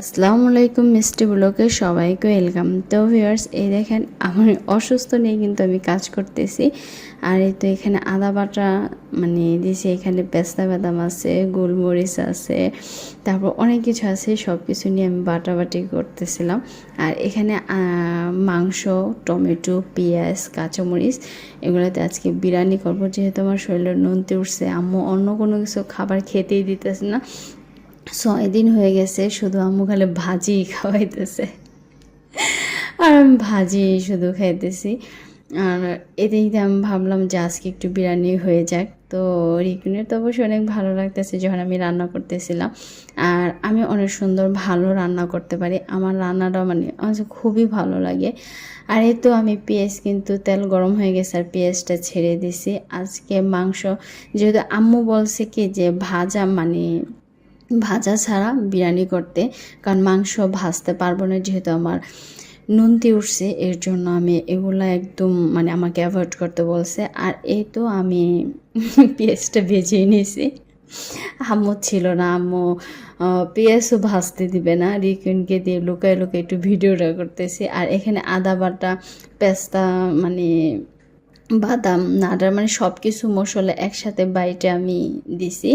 আসসালামু আলাইকুম, মিষ্টি ব্লকে সবাইকে ওয়েলকাম। তো ভিউয়ার্স, এই দেখেন আমার অসুস্থ নিয়ে কিন্তু আমি কাজ করতেছি। আর এই তো এখানে আদা বাটা মানে দিয়েছি, এখানে পেস্তা বাদাম আছে, গোলমরিচ আছে, তারপর অনেক কিছু আছে সব কিছু নিয়ে আমি বাটাবাটি করতেছিলাম। আর এখানে মাংস, টমেটো, পেঁয়াজ, কাঁচামরিচ, এগুলোতে আজকে বিরিয়ানি করব। যেহেতু আমার শরীরে নুনতে উঠছে, আম্মু অন্য কোনো কিছু খাবার খেতেই দিতেছে না। ছয় দিন হয়ে গেছে, শুধু আম্মু খালে ভাজি খাওয়াইতেছে। আর আমি ভাজি শুধু খাইতেছি। আর এদিক আমি ভাবলাম যে আজকে একটু বিরিয়ানি হয়ে যাক। তো রিকুনের তো অবশ্যই অনেক ভালো লাগতেছে যখন আমি রান্না করতেছিলাম। আর আমি অনেক সুন্দর ভালো রান্না করতে পারি। আমার রান্নাটা মানে আমার খুবই ভালো লাগে। আর এই তো আমি পেঁয়াজ কিন্তু তেল গরম হয়ে গেছে আর পেঁয়াজটা ছেড়ে দিছি। আজকে মাংস যেহেতু আম্মু বলছে কি যে ভাজা মানে ভাজা ছাড়া বিরিয়ানি করতে, কারণ মাংস ভাজতে পারব না যেহেতু আমার নুনতি উঠছে, এর জন্য আমি এগুলো একদম মানে আমাকে অ্যাভয়েড করতে বলছে। আর এই তো আমি পেঁয়াজটা ভেজে নিয়েছি। আম্মু ছিল না, আম্মু পেঁয়াজও ভাজতে দিবে না। রিকুনকে দিয়ে লুকায় লুকায় একটু ভিডিওটা করতেছি। আর এখানে আদা বাটা, পেস্তা মানে বাদাম, নাডার মানে সব কিছু মশলা একসাথে বাইটে আমি দিছি।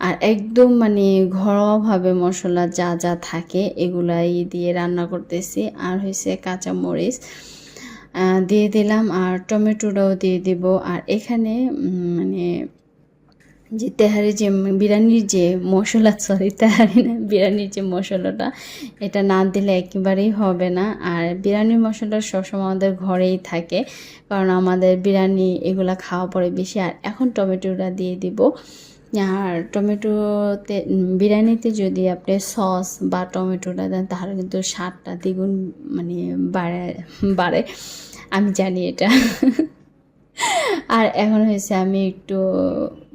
আর একদম মানে ঘরোয়াভাবে মশলা যা যা থাকে এগুলাই দিয়ে রান্না করতেছি। আর হয়েছে কাঁচা মরিচ দিয়ে দিলাম। আর টমেটোটাও দিয়ে দিব। আর এখানে মানে যে তেহারি যে বিরিয়ানির যে মশলা সরি তেহারি না, বিরিয়ানির যে মশলাটা, এটা না দিলে একেবারেই হবে না। আর বিরিয়ানির মশলা সবসময় আমাদের ঘরেই থাকে, কারণ আমাদের বিরিয়ানি এগুলা খাওয়া পরে বেশি। আর এখন টমেটোটা দিয়ে দিব। আর টমেটোতে বিরিয়ানিতে যদি আপনি সস বা টমেটোটা দেন, তাহলে কিন্তু স্বাদটা দ্বিগুণ মানে বাড়ে বাড়ে। আমি জানি এটা। আর এখন হয়েছে আমি একটু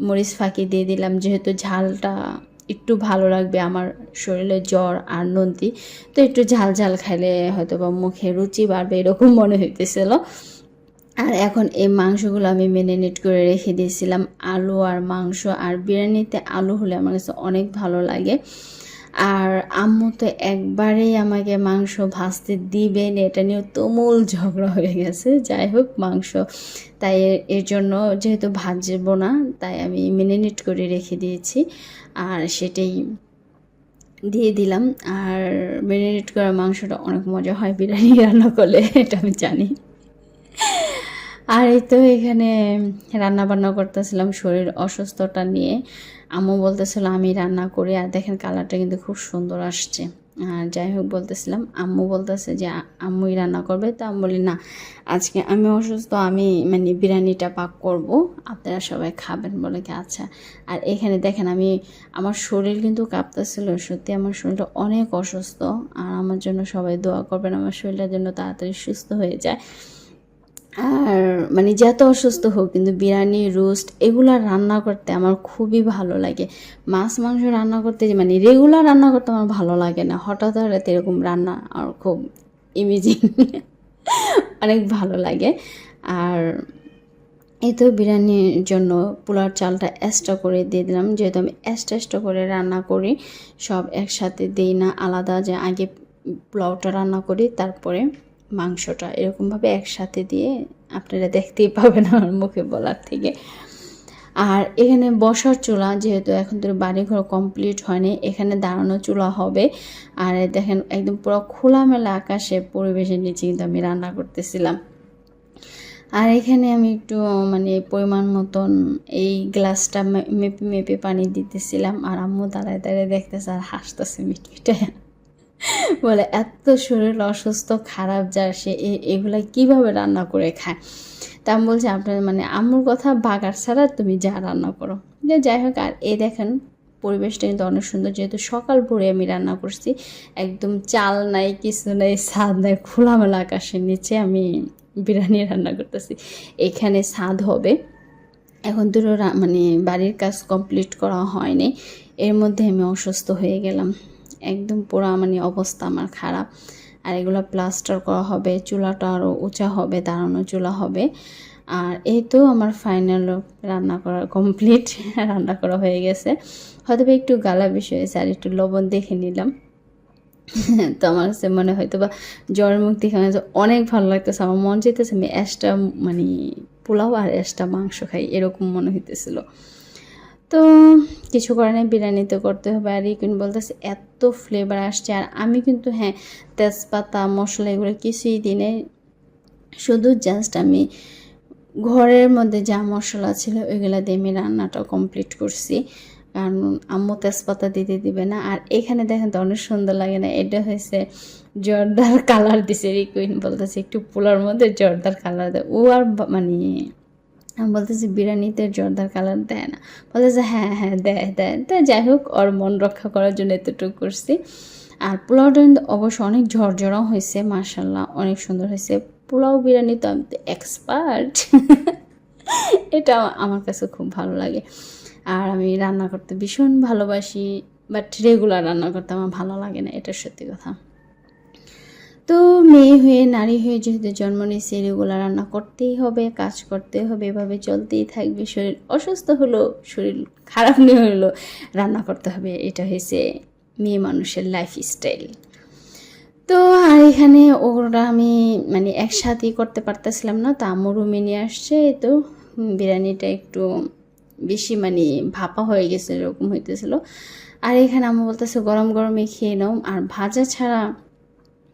মরিচ ফাঁকি দিয়ে দিলাম, যেহেতু ঝালটা একটু ভালো লাগবে আমার শরীরে জ্বর আর নন্তি, তো একটু ঝাল ঝাল খাইলে হয়তো বা মুখে রুচি বাড়বে, এরকম মনে হইতেছিল। আর এখন এই মাংসগুলো আমি মেরিনেট করে রেখে দিয়েছিলাম, আলু আর মাংস আর বিরিয়ানিতে আলু হলে আমার কাছে অনেক ভালো লাগে। আর আম্মু তো একবারেই আমাকে মাংস ভাজতে দিবেন এটা নিয়ে তুমুল ঝগড়া হয়ে গেছে। যাই হোক, মাংস। তাই এর- এর জন্য যেহেতু ভাজবো না, তাই আমি মেরিনেট করে রেখে দিয়েছি। আর সেটাই দিয়ে দিলাম। আর মেরিনেট করা মাংসটা অনেক মজা হয় বিরিয়ানি রান্না করলে, এটা আমি জানি। আর এই তো এখানে রান্না বান্না করতেছিলাম, শরীর অসুস্থতা নিয়ে। আম্মু বলতেছিল আমি রান্না করি, আর দেখেন কালারটা কিন্তু খুব সুন্দর আসছে। আর যাই হোক বলতেছিলাম, আম্মু বলতেছে যে আম্মুই রান্না করবে? তো আমি বলি না, আজকে আমি অসুস্থ, আমি মানে বিরিয়ানিটা পাক করব, আপনারা সবাই খাবেন। বলে কি আচ্ছা। আর এখানে দেখেন আমি, আমার শরীর কিন্তু কাঁপতেছিল, সত্যি আমার শরীরটা অনেক অসুস্থ। আর আমার জন্য সবাই দোয়া করবেন, আমার শরীরটা জন্য তাড়াতাড়ি সুস্থ হয়ে যায়। মানে যত অসুস্থ হোক, কিন্তু বিরিয়ানি, রোস্ট এগুলো রান্না করতে আমার খুবই ভালো লাগে। মাছ, মাংস রান্না করতে মানে রেগুলার রান্না করতে আমার ভালো লাগে না। হঠাৎ হঠাৎ এরকম রান্না আমার খুব ইমেজিং অনেক ভালো লাগে। আর এই তো বিরিয়ানির জন্য পোলার চালটা এক্সট্রা করে দিয়ে দিলাম। যেহেতু আমি এক্সট্রা এক্সট্রা করে রান্না করি, সব একসাথে দিই না, আলাদা যে আগে পোলাওটা রান্না করি, তারপরে মাংসটা এরকমভাবে একসাথে দিয়ে আপনারা দেখতেই পাবেন আমার মুখে বলার থেকে। আর এখানে বসার চুলা, যেহেতু এখন তো বাড়িঘর কমপ্লিট হয়নি, এখানে দাঁড়ানো চুলা হবে। আর দেখেন একদম পুরো খোলামেলা আকাশে পরিবেশের নিচে কিন্তু আমি রান্না করতেছিলাম। আর এখানে আমি একটু মানে পরিমাণ মতন এই গ্লাসটা মেপে মেপে পানি দিতেছিলাম। আর আম্মু দাঁড়ায় দাঁড়ায় দেখতেছে আর হাসতেছে মিটমিটে। বলে, এত শরীর অসুস্থ, খারাপ যার সে এ- এগুলা কীভাবে রান্না করে খায়? তা আমি বলছি, আপনার মানে আম্মুর কথা বাগার ছাড়া তুমি যা রান্না করো। যাই হোক, আর এই দেখেন, পরিবেশটা কিন্তু অনেক সুন্দর। যেহেতু সকাল ভোরে আমি রান্না করছি, একদম চাল নাই, কিছু নাই ছাদ নাই, খোলামেলা আকাশের নিচে আমি বিরিয়ানি রান্না করতেছি। এখানে ছাদ হবে। এখন দুটো মানে বাড়ির কাজ কমপ্লিট করা হয়নি। এর মধ্যে আমি অসুস্থ হয়ে গেলাম। একদম পুরো মানে অবস্থা আমার খারাপ। আর এগুলো প্লাস্টার করা হবে, চুলাটা আরও উঁচা হবে, দাঁড়ানো চুলা হবে। আর এই তো আমার ফাইনাল রান্না করা কমপ্লিট রান্না করা হয়ে গেছে। হয়তো একটু গালা বেশি হয়েছে আর একটু লবণ দেখে নিলাম। তো আমার কাছে মনে হয়তো বা জ্বর মুক্তি খাওয়া অনেক ভালো লাগতেছে। আমার মন চাইতেছে আমি অ্যাশটা মানে পোলাও আর অ্যাশটা মাংস খাই, এরকম মনে হইতেছিল। তো কিছু করে নাই, বিরিয়ানি তো করতে হবে। আর ইকুন বলতেছে, এত ফ্লেভার আসছে। আর আমি কিন্তু হ্যাঁ তেজপাতা মশলা এগুলো কিছুই দিনে শুধু জাস্ট আমি ঘরের মধ্যে যা মশলা ছিল, ওইগুলো দিয়ে আমি রান্নাটা কমপ্লিট করছি। কারণ আম্মু তেজপাতা দিতে দিবে না। আর এখানে দেখেন তো অনেক সুন্দর লাগে না, এটা হয়েছে জর্দার কালার দিছে। রিকুইন বলতেছে, একটু পোলার মধ্যে জর্দার কালার দেয় ও আর মানে আমি বলতেছি বিরিয়ানিতে জর্দার কালার দেয় না। বলতেছে হ্যাঁ হ্যাঁ দেয় দেয় তা যাই হোক, ওর মন রক্ষা করার জন্য এতটুকু করছি। আর পোলাওটা কিন্তু অবশ্য অনেক ঝরঝরাও হয়েছে মার্শাল্লাহ অনেক সুন্দর হয়েছে। পোলাও বিরিয়ানি তো আমি তো এক্সপার্ট এটা আমার কাছে খুব ভালো লাগে। আর আমি রান্না করতে ভীষণ ভালোবাসি বাট রেগুলার রান্না করতে আমার ভালো লাগে না, এটা সত্যি কথা। তো মেয়ে হয়ে, নারী হয়ে যেহেতু জন্ম নিয়েছে রেগুলার রান্না করতেই হবে, কাজ করতে হবে, এভাবে চলতেই থাকবে। শরীর অসুস্থ হলো শরীর খারাপ নিয়ে হলো রান্না করতে হবে। এটা হয়েছে মেয়ে মানুষের লাইফ স্টাইল তো আর এখানে ওরা আমি মানে একসাথেই করতে পারতেছিলাম না, তো আম্মু রুমে নিয়ে আসছে তো বিরিয়ানিটা একটু বেশি মানে ভাপা হয়ে গেছে, এরকম হইতেছিল। আর এখানে আম্মু বলতেছে গরম গরমে খেয়ে নাও। আর ভাজা ছাড়া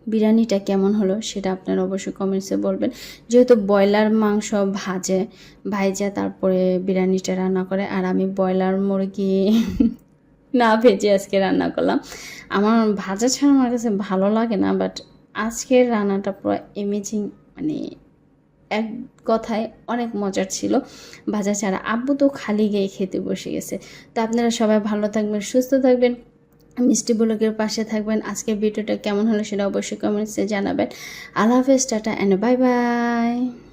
বিরিয়ানিটা কেমন হলো সেটা আপনারা অবশ্যই কমেন্টসে বলবেন। যেহেতু ব্রয়লার মাংস ভাজে, ভাইজা তারপরে বিরিয়ানিটা রান্না করে, আর আমি ব্রয়লার মুরগি না ভেজে আজকে রান্না করলাম। আমার ভাজা ছাড়া আমার কাছে ভালো লাগে না বাট আজকের রান্নাটা পুরো এমেজিং মানে এক কথায় অনেক মজার ছিল। ভাজা ছাড়া আব্বু তো খালি গিয়ে খেতে বসে গেছে। তো আপনারা সবাই ভালো থাকবেন, সুস্থ থাকবেন। মিষ্টি ব্লগের পাশে থাকবেন। আজকে ভিডিওটা কেমন হলো সেটা অবশ্যই কমেন্টসে জানাবেন। আল্লাহ হাফেজ, টাটা অ্যান্ড বাই বাই